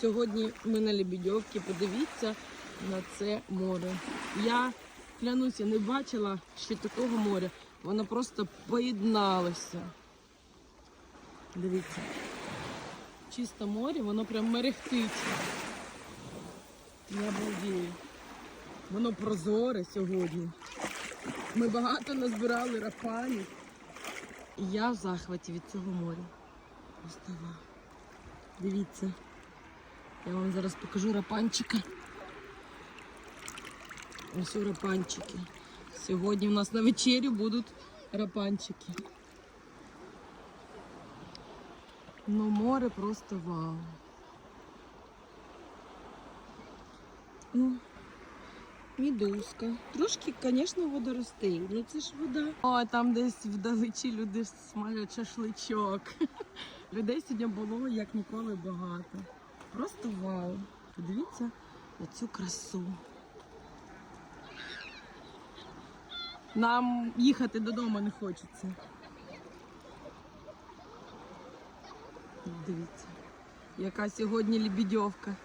Сьогодні ми на Лебідьовці. Подивіться на це море. Я клянуся, не бачила ще такого моря. Воно просто поєдналося. Дивіться. Чисте море, воно прям мерехтить. Я обалдію. Воно прозоре сьогодні. Ми багато назбирали рапанів. Я в захваті від цього моря. Просто вау. Дивіться. Я вам зараз покажу рапанчика. Ось рапанчики. Сьогодні у нас на вечерю будуть рапанчики. Ну, море просто вау. Ну, мідузка. Трошки, звісно, водоростей. Ну це ж вода. О, там десь вдалечі люди смалять шашличок. Людей сьогодні було як ніколи багато. Просто вау. Подивіться на цю красу. Нам їхати додому не хочеться. Дивіться, яка сьогодні лебідьовка.